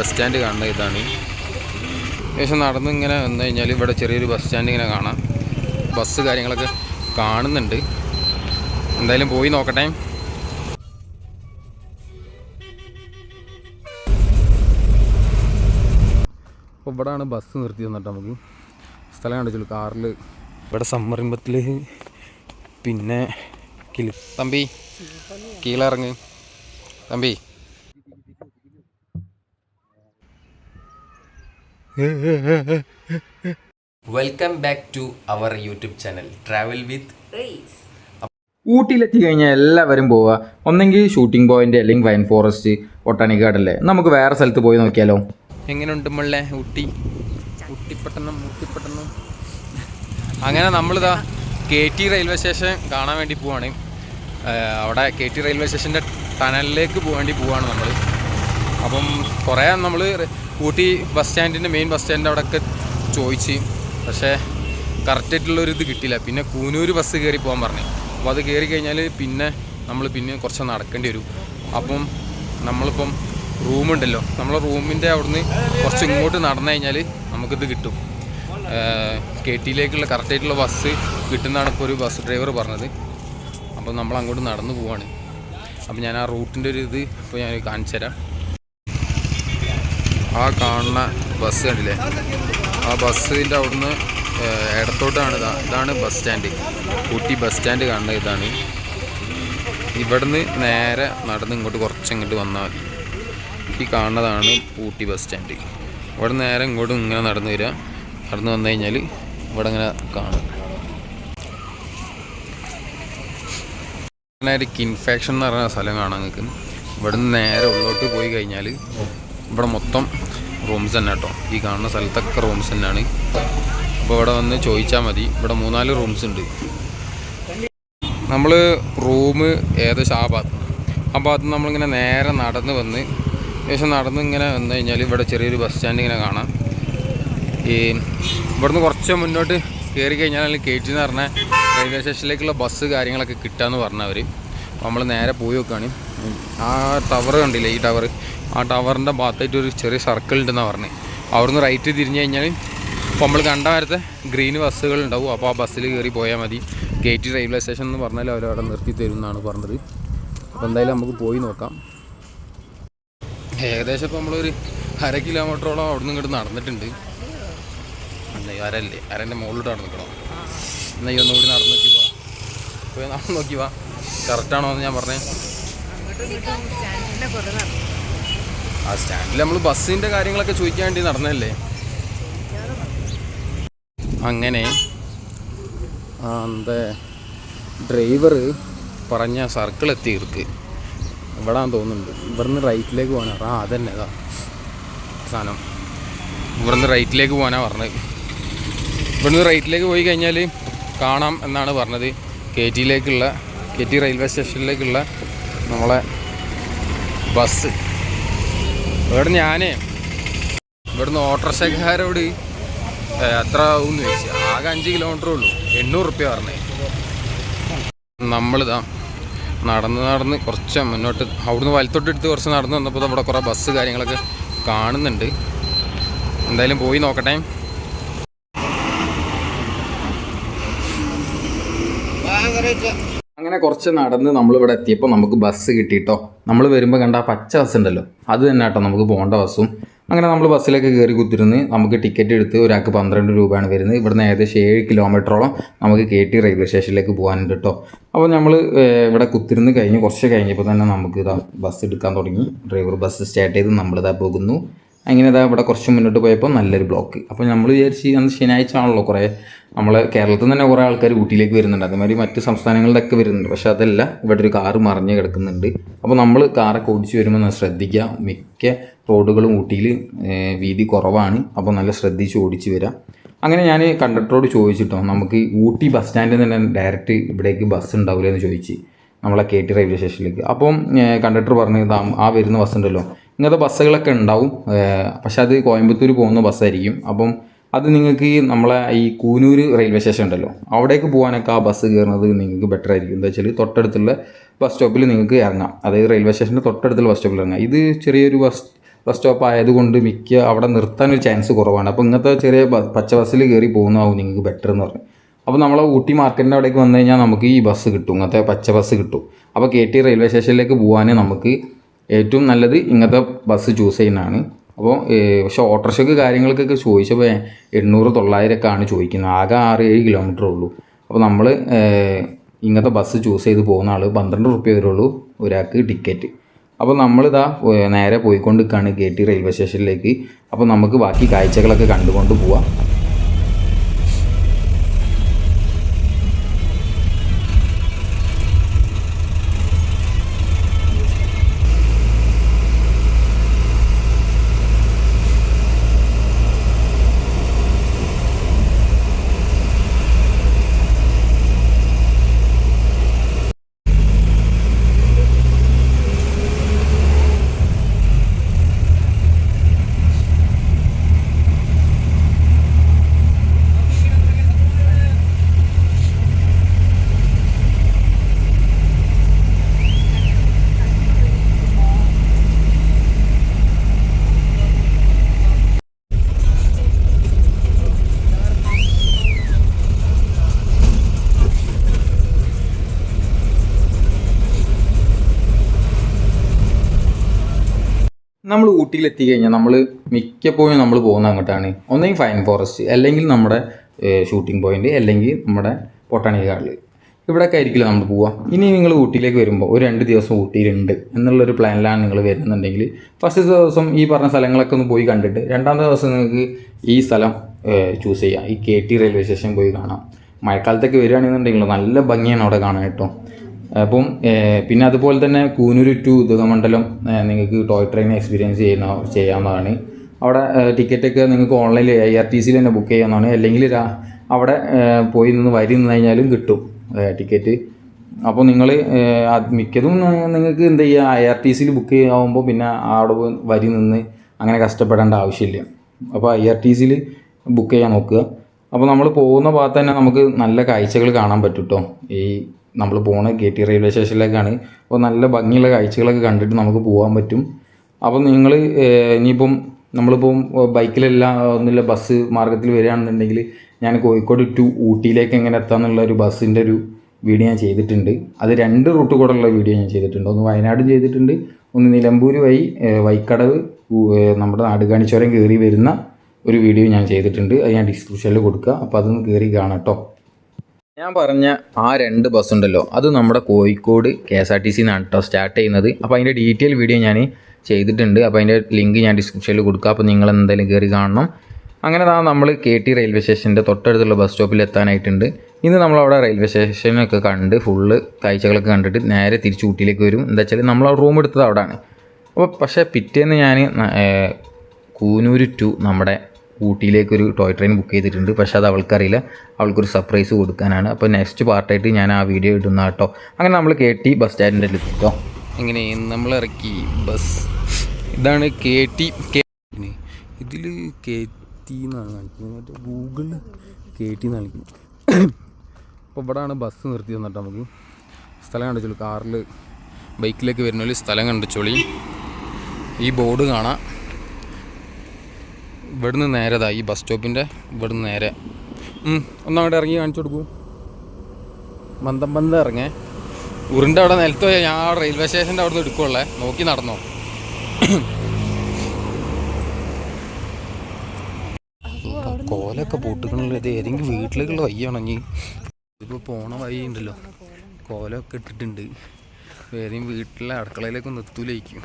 Bus stand കാണുന്നത് ഇതാണ്. ഏകദേശം നടന്ന് ഇങ്ങനെ വന്നു കഴിഞ്ഞാൽ ഇവിടെ ചെറിയൊരു ബസ് സ്റ്റാൻഡ് ഇങ്ങനെ കാണാം. ബസ് കാര്യങ്ങളൊക്കെ കാണുന്നുണ്ട്. എന്തായാലും പോയി നോക്കട്ടെ. അപ്പോൾ ഇവിടെയാണ് ബസ് നിർത്തി തന്നിട്ട് നമുക്ക് സ്ഥലം കണ്ടിച്ചുള്ളൂ കാറിൽ ഇവിടെ സമ്മറിമ്പത്തിൽ പിന്നെ കിളി തമ്പി കീഴിലിറങ്ങ്. Thampi welcome back to our YouTube channel travel with ഊട്ടിയിലെത്തി കഴിഞ്ഞാൽ എല്ലാവരും പോവുക. ഒന്നെങ്കിൽ ഷൂട്ടിംഗ് പോയിന്റ് അല്ലെങ്കിൽ വൈൻ ഫോറസ്റ്റ് ബൊട്ടാണിക് ഗാർഡൻ അല്ലേ? നമുക്ക് വേറെ സ്ഥലത്ത് പോയി നോക്കിയാലോ? എങ്ങനെയുണ്ട് മുള്ളേ ഊട്ടി? ഊട്ടിപ്പട്ടണം ഊട്ടിപ്പട്ടണം അങ്ങനെ നമ്മളിതാ കെ ടി റെയിൽവേ സ്റ്റേഷൻ കാണാൻ വേണ്ടി പോവാണ്. അവിടെ കെ ടി റെയിൽവേ സ്റ്റേഷന്റെ ടണലിലേക്ക് പോകേണ്ടി പോവാണ് നമ്മൾ അപ്പം കുറേ നമ്മൾ ഊട്ടി ബസ് സ്റ്റാൻഡിന്റെ മെയിൻ ബസ് സ്റ്റാൻഡിന്റെ അവിടെയൊക്കെ ചോദിച്ച്. പക്ഷേ കറക്റ്റായിട്ടുള്ളൊരു ഇത് കിട്ടിയില്ല. പിന്നെ കൂനൂർ ബസ് കയറി പോകാൻ പറഞ്ഞു. അപ്പോൾ അത് കയറി കഴിഞ്ഞാൽ പിന്നെ നമ്മൾ പിന്നെ കുറച്ച് നടക്കേണ്ടി വരും. അപ്പം നമ്മളിപ്പം റൂമുണ്ടല്ലോ നമ്മൾ റൂമിന്റെ അവിടുന്ന് കുറച്ച് ഇങ്ങോട്ട് നടന്നു കഴിഞ്ഞാൽ നമുക്കിത് കിട്ടും. കെ ടിയിലേക്കുള്ള കറക്റ്റായിട്ടുള്ള ബസ് കിട്ടുന്നതാണ് ഇപ്പോൾ ഒരു ബസ് ഡ്രൈവർ പറഞ്ഞത്. അപ്പോൾ നമ്മൾ അങ്ങോട്ട് നടന്നു പോവാണ്. അപ്പോൾ ഞാൻ ആ റൂട്ടിന്റെ ഒരു ഇത് ഇപ്പോൾ ഞാൻ കാണിച്ചു തരാം ആ കാണുന്ന ബസ് കണ്ടില്ലേ? ആ ബസ്സിന്റെ അവിടുന്ന് ഇടത്തോട്ടാണ് ഇതാ ഇതാണ് bus stand Ooty bus stand കാണുന്ന ഇതാണ്. ഇവിടുന്ന് നേരെ നടന്ന് ഇങ്ങോട്ട് കുറച്ച് ഇങ്ങോട്ട് വന്നാൽ മതി. ഈ കാണുന്നതാണ് ഊട്ടി ബസ് സ്റ്റാൻഡ് ഇവിടെ നേരെ ഇങ്ങോട്ടും ഇങ്ങനെ നടന്നു വരിക. നടന്നു വന്നു കഴിഞ്ഞാൽ ഇവിടെ ഇങ്ങനെ കാണും. ഒരു കിൻഫാക്ഷൻ എന്ന് പറയുന്ന സ്ഥലം കാണാൻ നിങ്ങൾക്ക് ഇവിടുന്ന് നേരെ ഉള്ളോട്ട് പോയി കഴിഞ്ഞാൽ ഇവിടെ മൊത്തം റൂംസ് തന്നെ കേട്ടോ. ഈ കാണുന്ന സ്ഥലത്തൊക്കെ റൂംസ് തന്നെയാണ്. അപ്പോൾ ഇവിടെ വന്ന് ചോദിച്ചാൽ മതി. ഇവിടെ മൂന്നാൽ റൂംസ് ഉണ്ട്. നമ്മൾ റൂം ഏകദേശം ആ ഭാഗത്ത് ആ ഭാഗത്ത് നമ്മളിങ്ങനെ നേരെ നടന്ന് വന്ന് ഏകദേശം നടന്ന് ഇങ്ങനെ വന്നു കഴിഞ്ഞാൽ ഇവിടെ ചെറിയൊരു ബസ് സ്റ്റാൻഡ് ഇങ്ങനെ കാണാം. ഈ ഇവിടുന്ന് കുറച്ച് മുന്നോട്ട് കയറി കഴിഞ്ഞാൽ കയറ്റി എന്ന് പറഞ്ഞാൽ റെയിൽവേ സ്റ്റേഷനിലേക്കുള്ള ബസ് കാര്യങ്ങളൊക്കെ കിട്ടാന്ന് പറഞ്ഞവർ നമ്മൾ നേരെ പോയി നോക്കുകയാണ് ആ ടവർ കണ്ടില്ലേ? ഈ ടവർ ആ ടവറിന്റെ ഭാഗത്തായിട്ട് ഒരു ചെറിയ സർക്കിൾ ഉണ്ടെന്നാണ് പറഞ്ഞത് അവിടുന്ന് റൈറ്റ് തിരിഞ്ഞു കഴിഞ്ഞാൽ ഇപ്പോൾ നമ്മൾ കണ്ട നേരത്തെ ഗ്രീൻ ബസ്സുകൾ ഉണ്ടാവും. അപ്പോൾ ആ ബസ്സിൽ കയറി പോയാൽ മതി. ഗേറ്റ് റെയിൽവേ സ്റ്റേഷൻ എന്ന് പറഞ്ഞാൽ അവർ അവിടെ നിർത്തി തരും എന്നാണ് പറഞ്ഞത്. അപ്പോൾ എന്തായാലും നമുക്ക് പോയി നോക്കാം. ഏകദേശം ഇപ്പോൾ നമ്മളൊരു അര കിലോമീറ്ററോളം അവിടെ നിന്ന് ഇങ്ങോട്ട് നടന്നിട്ടുണ്ട്. ഈ അരല്ലേ? അരന്റെ മുകളിലോട്ട് നടന്ന് നിൽക്കണം എന്നാൽ ഒന്നുകൂടി നടന്ന് നോക്കി പോവാ പോയി നടന്ന് നോക്കി വാ. കറക്റ്റാണോ എന്ന് ഞാൻ പറഞ്ഞേ. ആ സ്റ്റാൻഡിൽ നമ്മൾ ബസ്സിന്റെ കാര്യങ്ങളൊക്കെ ചോദിക്കാൻ വേണ്ടി നടന്നല്ലേ അങ്ങനെ എന്താ ഡ്രൈവർ പറഞ്ഞ സർക്കിൾ എത്തി ഇവർക്ക്. ഇവിടാന്ന് തോന്നുന്നുണ്ട്. ഇവിടുന്ന് റൈറ്റിലേക്ക് പോകാനാ ആ അതന്നെ അതാ സാധനം. ഇവിടുന്ന് റൈറ്റിലേക്ക് പോകാനാണ് പറഞ്ഞത്. ഇവിടുന്ന് റൈറ്റിലേക്ക് പോയി കഴിഞ്ഞാൽ കാണാം എന്നാണ് പറഞ്ഞത്. കെ ടിയിലേക്കുള്ള കെ ടി റെയിൽവേ സ്റ്റേഷനിലേക്കുള്ള നമ്മളെ ബസ്. ഇവിടെ ഞാനേ ഇവിടുന്ന് ഓട്ടോറിക്ഷക്കാരോട് എത്ര എന്ന് ചോദിച്ചു. ആകെ അഞ്ച് കിലോമീറ്ററേ ഉള്ളൂ. എണ്ണൂറ് റുപ്യ പറഞ്ഞേ. നമ്മളിതാ നടന്ന് നടന്ന് കുറച്ച് മുന്നോട്ട് അവിടുന്ന് വലത്തോട്ടെടുത്ത് കുറച്ച് നടന്ന് വന്നപ്പോൾ അവിടെ കുറേ ബസ് കാര്യങ്ങളൊക്കെ കാണുന്നുണ്ട്. എന്തായാലും പോയി നോക്കട്ടെ. അങ്ങനെ കുറച്ച് നടന്ന് നമ്മളിവിടെ എത്തിയപ്പോൾ നമുക്ക് ബസ് കിട്ടിയിട്ടോ നമ്മൾ വരുമ്പോൾ കണ്ട ആ പച്ച ബസ് ഉണ്ടല്ലോ. അത് തന്നെ കേട്ടോ നമുക്ക് പോകേണ്ട ബസ്സും അങ്ങനെ നമ്മൾ ബസ്സിലേക്ക് കയറി കുത്തിരുന്ന് നമുക്ക് ടിക്കറ്റ് എടുത്ത് ഒരാൾക്ക് പന്ത്രണ്ട് രൂപയാണ് വരുന്നത്. ഇവിടുന്ന് ഏകദേശം ഏഴ് കിലോമീറ്ററോളം നമുക്ക് കെ ടി റെയിൽവേ സ്റ്റേഷനിലേക്ക് പോകാനുണ്ട് കേട്ടോ. അപ്പോൾ നമ്മൾ ഇവിടെ കുത്തിരുന്ന് കഴിഞ്ഞ് കുറച്ച് കഴിഞ്ഞപ്പോൾ തന്നെ നമുക്ക് ഇതാ ബസ് എടുക്കാൻ തുടങ്ങി. ഡ്രൈവർ ബസ് സ്റ്റാർട്ട് ചെയ്ത് നമ്മളിതാ പോകുന്നു. അങ്ങനെ അതാ ഇവിടെ കുറച്ച് മുന്നോട്ട് പോയപ്പോൾ നല്ലൊരു ബ്ലോക്ക് അപ്പോൾ നമ്മൾ വിചാരിച്ച് അന്ന് ശനിയാഴ്ച ആണല്ലോ കുറേ നമ്മൾ കേരളത്തിൽ തന്നെ കുറേ ആൾക്കാർ ഊട്ടിയിലേക്ക് വരുന്നുണ്ട്. അതേമാതിരി മറ്റ് സംസ്ഥാനങ്ങളിലൊക്കെ വരുന്നുണ്ട്. പക്ഷേ അതല്ല ഇവിടെ ഒരു കാറ് മറിഞ്ഞ് കിടക്കുന്നുണ്ട്. അപ്പോൾ നമ്മൾ കാറൊക്കെ ഓടിച്ച് വരുമ്പോൾ ശ്രദ്ധിക്കുക. മിക്ക റോഡുകളും ഊട്ടിയിൽ വീതി കുറവാണ്. അപ്പോൾ നല്ല ശ്രദ്ധിച്ച് ഓടിച്ച് വരാം. അങ്ങനെ ഞാൻ കണ്ടക്ടറോട് ചോദിച്ചിട്ടോ നമുക്ക് ഊട്ടി ബസ് സ്റ്റാൻഡിൽ നിന്ന് തന്നെ ഡയറക്റ്റ് ഇവിടേക്ക് ബസ് ഉണ്ടാവില്ല എന്ന് ചോദിച്ച്. നമ്മളെ കെ ടി റെയിൽവേ സ്റ്റേഷനിലേക്ക്. അപ്പം കണ്ടക്ടർ പറഞ്ഞു "ദാ ആ വരുന്ന ബസ് ഉണ്ടല്ലോ. ഇങ്ങനത്തെ ബസ്സുകളൊക്കെ ഉണ്ടാവും. പക്ഷെ അത് കോയമ്പത്തൂർ പോകുന്ന ബസ്സായിരിക്കും. അപ്പം അത് നിങ്ങൾക്ക് നമ്മളെ ഈ കൂനൂർ റെയിൽവേ സ്റ്റേഷൻ ഉണ്ടല്ലോ അവിടേക്ക് പോകാനൊക്കെ ആ ബസ് കയറുന്നത് നിങ്ങൾക്ക് ബെറ്റർ ആയിരിക്കും. എന്താ വെച്ചാൽ തൊട്ടടുത്തുള്ള ബസ് സ്റ്റോപ്പിൽ നിങ്ങൾക്ക് ഇറങ്ങാം. അതായത് റെയിൽവേ സ്റ്റേഷന്റെ തൊട്ടടുത്തുള്ള ബസ് സ്റ്റോപ്പിൽ ഇറങ്ങാം. ഇത് ചെറിയൊരു ബസ് ബസ് സ്റ്റോപ്പ് ആയതുകൊണ്ട് മിക്ക അവിടെ നിർത്താൻ ഒരു ചാൻസ് കുറവാണ്. അപ്പോൾ ഇങ്ങനത്തെ ചെറിയ പച്ച ബസ്സിൽ കയറി പോകുന്നതാവും നിങ്ങൾക്ക് ബെറ്റർ എന്ന് പറഞ്ഞു. അപ്പോൾ നമ്മളെ ഊട്ടി മാർക്കറ്റിന്റെ അവിടേക്ക് വന്നു കഴിഞ്ഞാൽ നമുക്ക് ഈ ബസ് കിട്ടും. ഇങ്ങനത്തെ പച്ച ബസ് കിട്ടും. അപ്പോൾ കെ ടി റെയിൽവേ സ്റ്റേഷനിലേക്ക് പോകാനേ നമുക്ക് ഏറ്റവും നല്ലത് ഇങ്ങനത്തെ ബസ് ചൂസ് ചെയ്യുന്നതാണ്. അപ്പോൾ പക്ഷേ ഓട്ടോറിക്ഷയ്ക്ക് കാര്യങ്ങൾക്കൊക്കെ ചോദിച്ചപ്പോൾ എണ്ണൂറ് തൊള്ളായിരമൊക്കെ ആണ് ചോദിക്കുന്നത്. ആകെ ആറ് ഏഴ് കിലോമീറ്റർ ഉള്ളൂ. അപ്പോൾ നമ്മൾ ഇങ്ങനത്തെ ബസ് ചൂസ് ചെയ്ത് പോകുന്ന ആൾ പന്ത്രണ്ട് റുപ്യ വരുള്ളൂ ഒരാൾക്ക് ടിക്കറ്റ് അപ്പോൾ നമ്മളിതാ നേരെ പോയിക്കൊണ്ട് നിൽക്കുകയാണ് ടി റെയിൽവേ സ്റ്റേഷനിലേക്ക്. അപ്പോൾ നമുക്ക് ബാക്കി കാഴ്ചകളൊക്കെ കണ്ടുകൊണ്ട് പോവാം. നമ്മൾ ഊട്ടിയിലെത്തി കഴിഞ്ഞാൽ നമ്മൾ മിക്കപ്പോഴും നമ്മൾ പോകുന്ന അങ്ങോട്ടാണ്. ഒന്നെങ്കിൽ ഫൈൻ ഫോറസ്റ്റ് അല്ലെങ്കിൽ നമ്മുടെ ഷൂട്ടിംഗ് പോയിന്റ് അല്ലെങ്കിൽ നമ്മുടെ പൊട്ടാണിക്കൽ ഗാർഡൻ ഇവിടെയൊക്കെ ആയിരിക്കില്ല നമ്മൾ പോവുക. ഇനി നിങ്ങൾ ഊട്ടിയിലേക്ക് വരുമ്പോൾ ഒരു രണ്ട് ദിവസം ഊട്ടിയിലുണ്ട് എന്നുള്ളൊരു പ്ലാനിലാണ് നിങ്ങൾ വരുന്നുണ്ടെങ്കിൽ ഫസ്റ്റ് ദിവസം ഈ പറഞ്ഞ സ്ഥലങ്ങളൊക്കെ ഒന്ന് പോയി കണ്ടിട്ട് രണ്ടാമത്തെ ദിവസം നിങ്ങൾക്ക് ഈ സ്ഥലം ചൂസ് ചെയ്യാം. ഈ കെ ടി റെയിൽവേ സ്റ്റേഷൻ പോയി കാണാം. മഴക്കാലത്തൊക്കെ വരികയാണെന്നുണ്ടെങ്കിൽ നല്ല ഭംഗിയാണ് അവിടെ കാണാൻ കേട്ടോ. അപ്പം പിന്നെ അതുപോലെ തന്നെ കൂനൂർ ടു ഉദകമണ്ഡലം നിങ്ങൾക്ക് ടോയ് ട്രെയിൻ എക്സ്പീരിയൻസ് ചെയ്യുന്ന ചെയ്യാവുന്നതാണ്. അവിടെ ടിക്കറ്റൊക്കെ നിങ്ങൾക്ക് ഓൺലൈനിൽ ഐ ആർ ടി സിയിൽ തന്നെ ബുക്ക് ചെയ്യാവുന്നതാണ്. അല്ലെങ്കിൽ അവിടെ പോയി നിന്ന് വരി നിന്ന് കഴിഞ്ഞാലും കിട്ടും ടിക്കറ്റ് അപ്പോൾ നിങ്ങൾ മിക്കതും നിങ്ങൾക്ക് എന്ത് ചെയ്യുക ഐ ആർ ടി സിയിൽ ബുക്ക് ചെയ്യാവുമ്പോൾ പിന്നെ അവിടെ പോയി വരി നിന്ന് അങ്ങനെ കഷ്ടപ്പെടേണ്ട ആവശ്യമില്ല. അപ്പോൾ ഐ ആർ ടി സിയിൽ ബുക്ക് ചെയ്യാൻ നോക്കുക. അപ്പോൾ നമ്മൾ പോകുന്ന ഭാഗത്ത് തന്നെ നമുക്ക് നല്ല കാഴ്ചകൾ കാണാൻ പറ്റും കേട്ടോ ഈ നമ്മൾ പോണ കെ ടി റെയിൽവേ സ്റ്റേഷനിലേക്കാണ് അപ്പോൾ നല്ല ഭംഗിയുള്ള കാഴ്ചകളൊക്കെ കണ്ടിട്ട് നമുക്ക് പോകാൻ പറ്റും. അപ്പോൾ നിങ്ങൾ ഇനിയിപ്പം നമ്മളിപ്പം ബൈക്കിലല്ല ഒന്നുമില്ല ബസ് മാർഗത്തിൽ വരികയാണെന്നുണ്ടെങ്കിൽ ഞാൻ കോഴിക്കോട് ടു ഊട്ടിയിലേക്ക് എങ്ങനെ എത്താമെന്നുള്ള ഒരു ബസ്സിന്റെ ഒരു വീഡിയോ ഞാൻ ചെയ്തിട്ടുണ്ട്. അത് രണ്ട് റൂട്ട് കൂടെ ഉള്ള വീഡിയോ ഞാൻ ചെയ്തിട്ടുണ്ട്. ഒന്ന് വയനാടും ചെയ്തിട്ടുണ്ട് ഒന്ന് നിലമ്പൂർ വഴി വൈക്കടവ് നമ്മുടെ നാടുകാണിച്ചോരം കയറി വരുന്ന ഒരു വീഡിയോ ഞാൻ ചെയ്തിട്ടുണ്ട്. അത് ഞാൻ ഡിസ്ക്രിപ്ഷനിൽ കൊടുക്കുക. അപ്പോൾ അതൊന്ന് കയറി കാണാം കേട്ടോ ഞാൻ പറഞ്ഞ ആ രണ്ട് ബസ് ഉണ്ടല്ലോ അത് നമ്മുടെ Kozhikode K S R T C നിന്നാണ് കേട്ടോ സ്റ്റാർട്ട് ചെയ്യുന്നത്. അപ്പോൾ അതിന്റെ ഡീറ്റെയിൽ വീഡിയോ ഞാൻ ചെയ്തിട്ടുണ്ട്. അപ്പോൾ അതിന്റെ ലിങ്ക് ഞാൻ ഡിസ്ക്രിപ്ഷനിൽ കൊടുക്കുക അപ്പോൾ നിങ്ങൾ എന്തായാലും കയറി കാണണം. അങ്ങനെ ദാ നമ്മൾ കെ ടി റെയിൽവേ സ്റ്റേഷന്റെ തൊട്ടടുത്തുള്ള ബസ് സ്റ്റോപ്പിൽ എത്താനായിട്ടുണ്ട്. ഇന്ന് നമ്മളവിടെ റെയിൽവേ സ്റ്റേഷനൊക്കെ കണ്ട് ഫുള്ള് കാഴ്ചകളൊക്കെ കണ്ടിട്ട് നേരെ തിരിച്ച് ഊട്ടിയിലേക്ക് വരും. എന്താ വെച്ചാൽ നമ്മൾ റൂം എടുത്തത് അവിടെയാണ് അപ്പോൾ പക്ഷേ പിറ്റേന്ന് ഞാൻ കൂനൂര് ടു നമ്മുടെ ഊട്ടിയിലേക്ക് ഒരു ടോയ് ട്രെയിൻ ബുക്ക് ചെയ്തിട്ടുണ്ട്. പക്ഷെ അത് അവൾക്കറിയില്ല. അവൾക്കൊരു സർപ്രൈസ് കൊടുക്കാനാണ്. അപ്പോൾ നെക്സ്റ്റ് പാർട്ടായിട്ട് ഞാൻ ആ വീഡിയോ ഇടുന്ന കേട്ടോ. അങ്ങനെ നമ്മൾ കെ ടി ബസ് സ്റ്റാൻഡിന്റെ അടുത്ത് കേട്ടോ ഇങ്ങനെ നമ്മൾ ഇറക്കി? ബസ് ഇതാണ് കെ ടി കെ ഇതിൽ കെ ടി എന്നാണ് കാണിക്കുന്നത്. മറ്റേ ഗൂഗിളിൽ കെ ടി എന്ന് കാണിക്കുന്നത്. അപ്പോൾ ഇവിടെയാണ് ബസ് നിർത്തി തന്നിട്ട് നമുക്ക് സ്ഥലം കണ്ടിച്ചോളൂ കാറിൽ ബൈക്കിലേക്ക് വരുന്നതിൽ സ്ഥലം കണ്ടിച്ചോളി ഈ ബോർഡ് കാണാം. ഇവിടുന്ന് നേരതാ ഈ ബസ് സ്റ്റോപ്പിന്റെ ഇവിടുന്ന് നേരെ. ഒന്നങ്ങോട്ട് ഇറങ്ങി കാണിച്ചു കൊടുക്കൂ. മന്ദം മന്ദം ഇറങ്ങേ. ഉരുണ്ട അവിടെ നിലത്ത് പോയാൽ ഞാൻ റെയിൽവേ സ്റ്റേഷന്റെ അവിടെ നിന്ന് എടുക്കുള്ളേ നോക്കി നടന്നോ. കോലൊക്കെ പൊട്ടിക്കണല്ലോ. ഇത് ഏതെങ്കിലും വീട്ടിലേക്കുള്ള വയ്യാണെങ്കിൽ ഇതിപ്പോൾ പോണ വഴി ഉണ്ടല്ലോ കോലൊക്കെ ഇട്ടിട്ടുണ്ട്. ഏതെങ്കിലും വീട്ടിലെ അടുക്കളയിലേക്ക് നിർത്തൂലേക്കും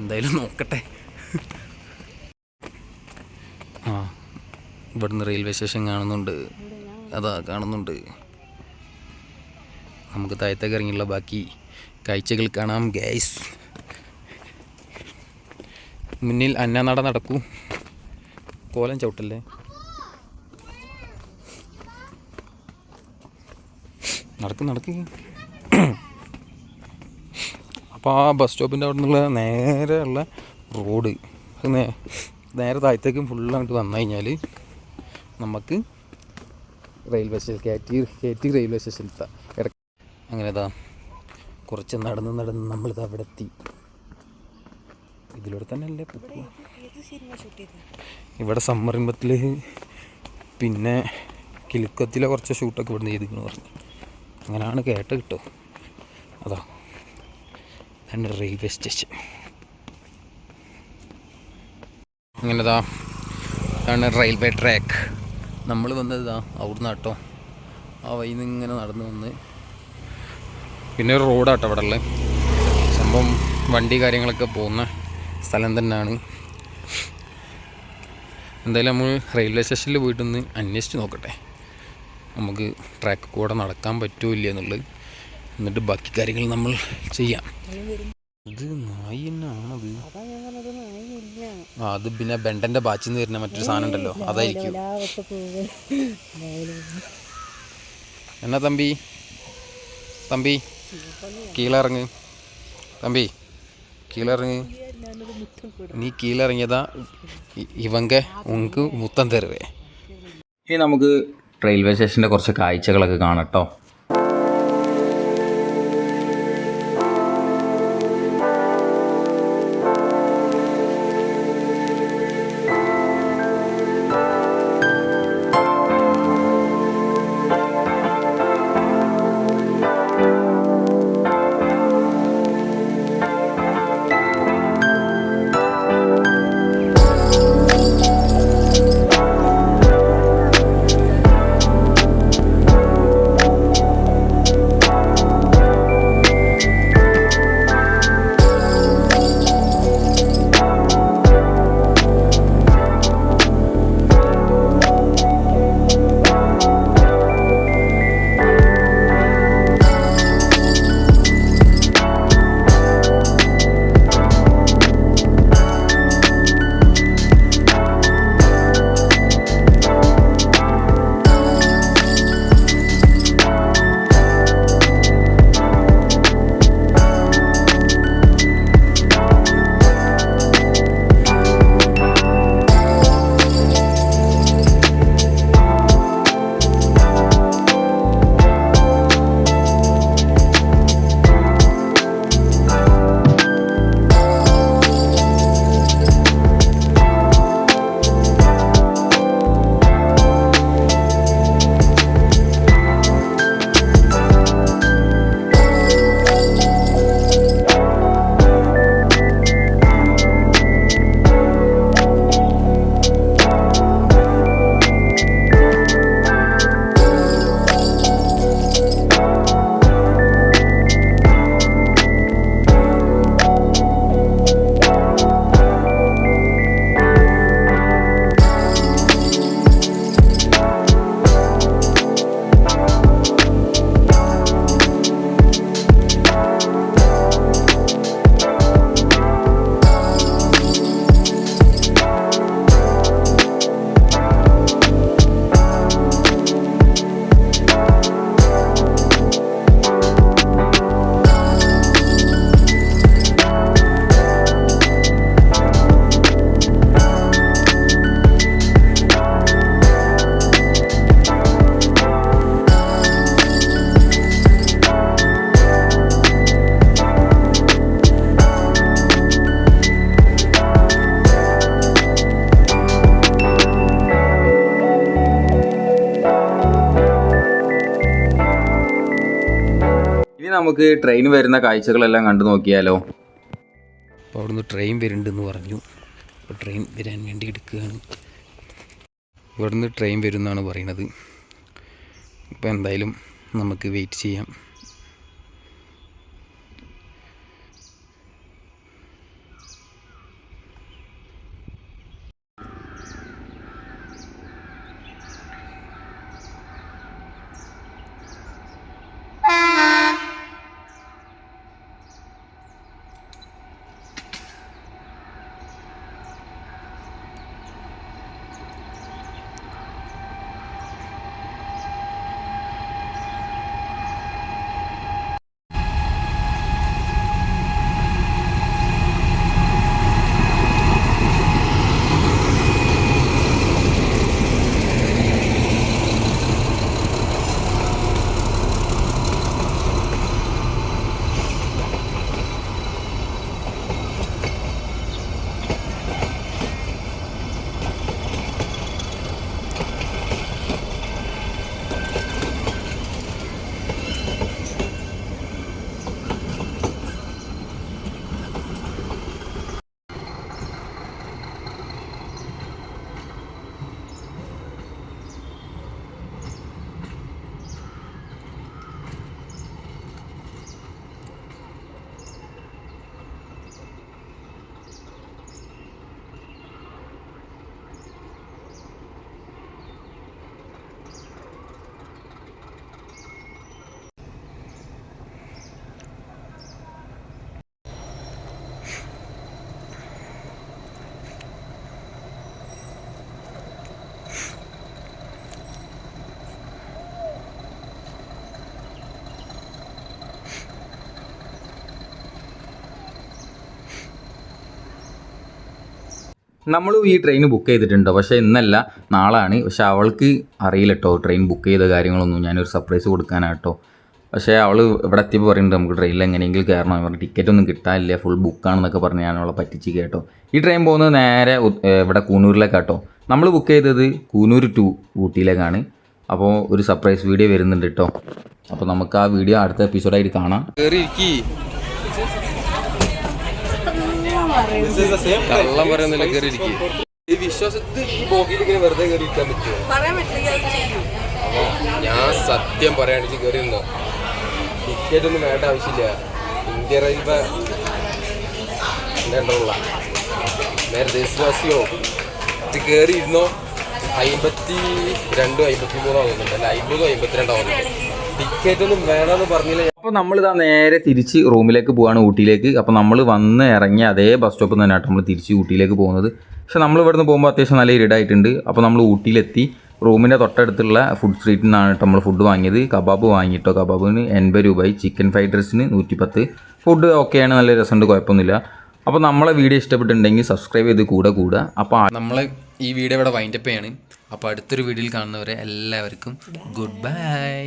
എന്തായാലും നോക്കട്ടെ. ആ ഇവിടുന്ന് റെയിൽവേ സ്റ്റേഷൻ കാണുന്നുണ്ട്. അതാ കാണുന്നുണ്ട്. നമുക്ക് താഴത്തേക്ക് ഇറങ്ങിയുള്ള ബാക്കി കാഴ്ചകൾ കാണാം ഗ്യാസ് മുന്നിൽ അന്നനട നടക്കൂ. കോലം ചവിട്ടല്ലേ? നടക്ക് നടക്ക്. അപ്പോൾ ആ ബസ് സ്റ്റോപ്പിന്റെ അവിടെ നിന്നുള്ള നേരെയുള്ള റോഡ്. നേരെ താഴത്തേക്കും ഫുള്ളായിട്ട് വന്നു കഴിഞ്ഞാൽ നമുക്ക് railway station K T K T railway സ്റ്റേഷനിലെത്താം ഇടയ്ക്ക് അങ്ങനെ ഇതാ കുറച്ച് നടന്ന് നടന്ന് നമ്മളിത് അവിടെ എത്തി. ഇതിലൂടെ തന്നെ അല്ലേ. ഇവിടെ സമ്മറിമ്പത്തിൽ പിന്നെ കിലുക്കത്തിലെ കുറച്ച് ഷൂട്ടൊക്കെ ഇവിടെ ചെയ്തിരിക്കുന്നു പറഞ്ഞു. അങ്ങനെയാണ് കേട്ട് കിട്ടും അതാ. അതാണ് റെയിൽവേ സ്റ്റേഷൻ അങ്ങനെതാ ഇതാണ് റെയിൽവേ ട്രാക്ക്. നമ്മൾ വന്നത് ഇതാ അവിടുന്ന് കേട്ടോ. ആ വഴി നിന്ന് ഇങ്ങനെ നടന്നു വന്ന്. പിന്നെ ഒരു റോഡാട്ടോ അവിടെ ഉള്ളത് സംഭവം വണ്ടി കാര്യങ്ങളൊക്കെ പോകുന്ന സ്ഥലം തന്നെയാണ്. എന്തായാലും നമ്മൾ റെയിൽവേ സ്റ്റേഷനിൽ പോയിട്ടൊന്ന് അന്വേഷിച്ച് നോക്കട്ടെ. നമുക്ക് ട്രാക്ക് കൂടെ നടക്കാൻ പറ്റുമോ ഇല്ല എന്നുള്ളത്. എന്നിട്ട് ബാക്കി കാര്യങ്ങൾ നമ്മൾ ചെയ്യാം. ഇത് നായി തന്നെയാണത്. ആ അത് പിന്നെ ബെണ്ടന്റെ ബാച്ചിൽ നിന്ന് വരുന്ന മറ്റൊരു സാധനം ഉണ്ടല്ലോ അതായിരിക്കും. എന്നാ തമ്പി? തമ്പി കീഴിറങ്ങ് തമ്പി കീഴിറങ്ങ് നീ കീഴിറങ്ങിയതാ ഇ- ഇവങ്ക ഉങ്ക് മുത്തം തരുവേ. ഇനി നമുക്ക് റെയിൽവേ സ്റ്റേഷന്റെ കുറച്ച് കാഴ്ചകളൊക്കെ കാണാം നമുക്ക് ട്രെയിൻ വരുന്ന കാഴ്ചകളെല്ലാം കണ്ടു നോക്കിയാലോ? അപ്പോൾ അവിടുന്ന് ട്രെയിൻ വരുന്നുണ്ടെന്ന് പറഞ്ഞു. അപ്പോൾ ട്രെയിൻ വരാൻ വേണ്ടി എടുക്കുകയാണ്. ഇവിടുന്ന് ട്രെയിൻ വരുന്നാണ് പറയുന്നത്. അപ്പോൾ എന്തായാലും നമുക്ക് വെയിറ്റ് ചെയ്യാം. നമ്മളും ഈ ട്രെയിൻ ബുക്ക് ചെയ്തിട്ടുണ്ട്. പക്ഷേ ഇന്നല്ല നാളാണ്. പക്ഷെ അവൾക്ക് അറിയില്ല കേട്ടോ ട്രെയിൻ ബുക്ക് ചെയ്ത കാര്യങ്ങളൊന്നും ഞാനൊരു സർപ്രൈസ് കൊടുക്കാനാട്ടോ. പക്ഷേ അവൾ ഇവിടെ എത്തിയപ്പോൾ പറയുന്നുണ്ട് നമുക്ക് ട്രെയിനിൽ എങ്ങനെയെങ്കിലും കയറണം. പറഞ്ഞ് ടിക്കറ്റ് ഒന്നും കിട്ടാനില്ല. ഫുൾ ബുക്കാണെന്നൊക്കെ പറഞ്ഞ് ഞാൻ അവളെ പറ്റിച്ച് കേട്ടോ. ഈ ട്രെയിൻ പോകുന്നത് നേരെ ഇവിടെ കൂനൂരിലേക്കാട്ടോ. നമ്മൾ ബുക്ക് ചെയ്തത് കൂനൂർ ടു ഊട്ടിയിലേക്കാണ്. അപ്പോൾ ഒരു സർപ്രൈസ് വീഡിയോ വരുന്നുണ്ട് കേട്ടോ. അപ്പോൾ നമുക്ക് ആ വീഡിയോ അടുത്ത എപ്പിസോഡായിട്ട് കാണാം. കേറി ഇരിക്കി കള്ളം പറയുന്നില്ല കേറി ഇരിക്കി ഈ വിശ്വാസത്തിൽ ഈ ബോഗിയിൽ ഇങ്ങനെ വെറുതെ കയറി ഇരിക്കാൻ പറ്റുമോ ഞാൻ സത്യം പറയാണെങ്കിൽ കയറി ഇരുന്നോ ടിക്കറ്റ് ഒന്നും വേണ്ട ആവശ്യമില്ല. ഇന്ത്യ റെയിൽവേ ഉള്ള നേരെ ദേശവാസിയോ? ഇത് കയറി ഇരുന്നോ അമ്പത്തി രണ്ടോ അമ്പത്തി മൂന്നോ ആവുന്നുണ്ട് അല്ല? അമ്പതോ അമ്പത്തിരണ്ടോ ആവുന്നുണ്ട് വേണമെന്ന് പറഞ്ഞില്ല. അപ്പോൾ നമ്മളിതാ നേരെ തിരിച്ച് റൂമിലേക്ക് പോവാണ് ഊട്ടിയിലേക്ക്. അപ്പോൾ നമ്മൾ വന്ന് ഇറങ്ങിയ അതേ ബസ് സ്റ്റോപ്പിൽ തന്നെയാട്ടോ നമ്മൾ തിരിച്ച് ഊട്ടിയിലേക്ക് പോകുന്നത്. പക്ഷെ നമ്മൾ ഇവിടുന്ന് പോകുമ്പോൾ അത്യാവശ്യം നല്ല ഇരുടായിട്ടുണ്ട് അപ്പോൾ നമ്മൾ ഊട്ടിയിലെത്തി. റൂമിന്റെ തൊട്ടടുത്തുള്ള ഫുഡ് സ്ട്രീറ്റിൽ നിന്നാണ് നമ്മൾ ഫുഡ് വാങ്ങിയത്. കബാബ് വാങ്ങിയിട്ടോ? കബാബിന് എൺപത് രൂപയായി ചിക്കൻ ഫ്രൈഡ് റൈസിന് നൂറ്റിപ്പത്ത്. ഫുഡ് ഓക്കെയാണ് നല്ല രസമുണ്ട് കുഴപ്പമൊന്നുമില്ല. അപ്പോൾ നമ്മളെ വീഡിയോ ഇഷ്ടപ്പെട്ടിട്ടുണ്ടെങ്കിൽ സബ്സ്ക്രൈബ് ചെയ്ത് കൂടെ കൂടെ അപ്പോൾ നമ്മൾ ഈ വീഡിയോ ഇവിടെ വൈൻഡപ്പ് ചെയ്യാണ്. അപ്പോൾ അടുത്തൊരു വീഡിയോയിൽ കാണുന്നവരെ എല്ലാവർക്കും ഗുഡ് ബൈ